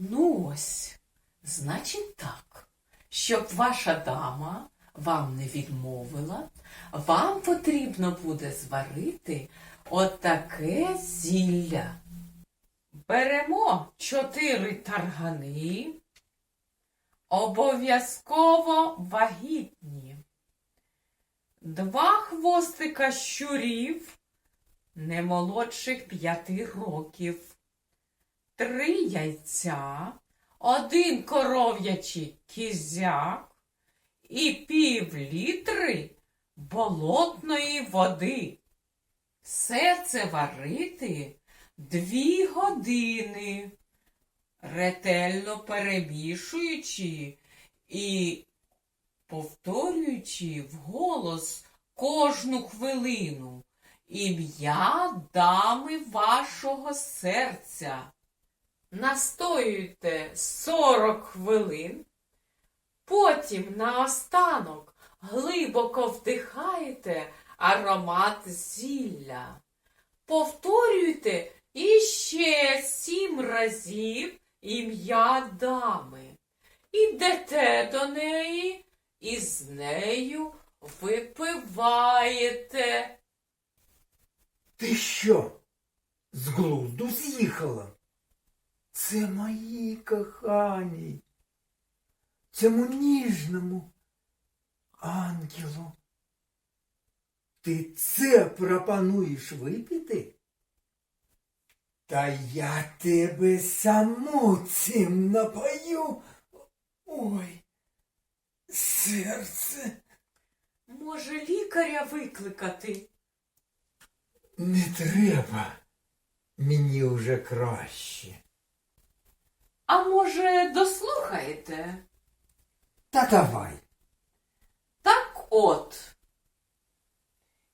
Ну ось, значить так, щоб ваша дама вам не відмовила, вам потрібно буде зварити отаке зілля. Беремо чотири таргани, обов'язково вагітні, два хвостика щурів, не молодших п'яти років три яйця, один коров'ячий кізяк і пів літри болотної води. Все це варити дві години, ретельно перемішуючи і повторюючи вголос кожну хвилину ім'я дами вашого серця. Настоюйте 40 хвилин, потім наостанок глибоко вдихаєте аромат зілля. Повторюйте іще сім разів ім'я дами. Ідете до неї і з нею випиваєте. Ти що? З глузду з'їхала? Це мої кохані, цьому ніжному ангелу. Ти це пропонуєш випити? Та я тебе саму цим напою. Ой, серце. Може, лікаря викликати? Не треба. Мені вже краще. А може, дослухаєте? Та давай. Так от,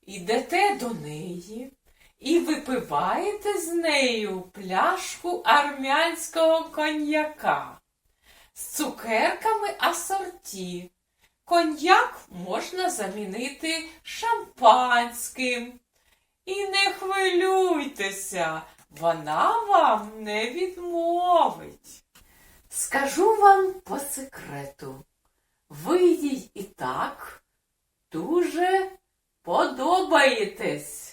ідете до неї і випиваєте з нею пляшку армянського коньяка з цукерками асорті. Коньяк можна замінити шампанським. І не хвилюйтеся, вона вам не відмовить. Скажу вам по секрету. Ви їй і так дуже подобаєтесь.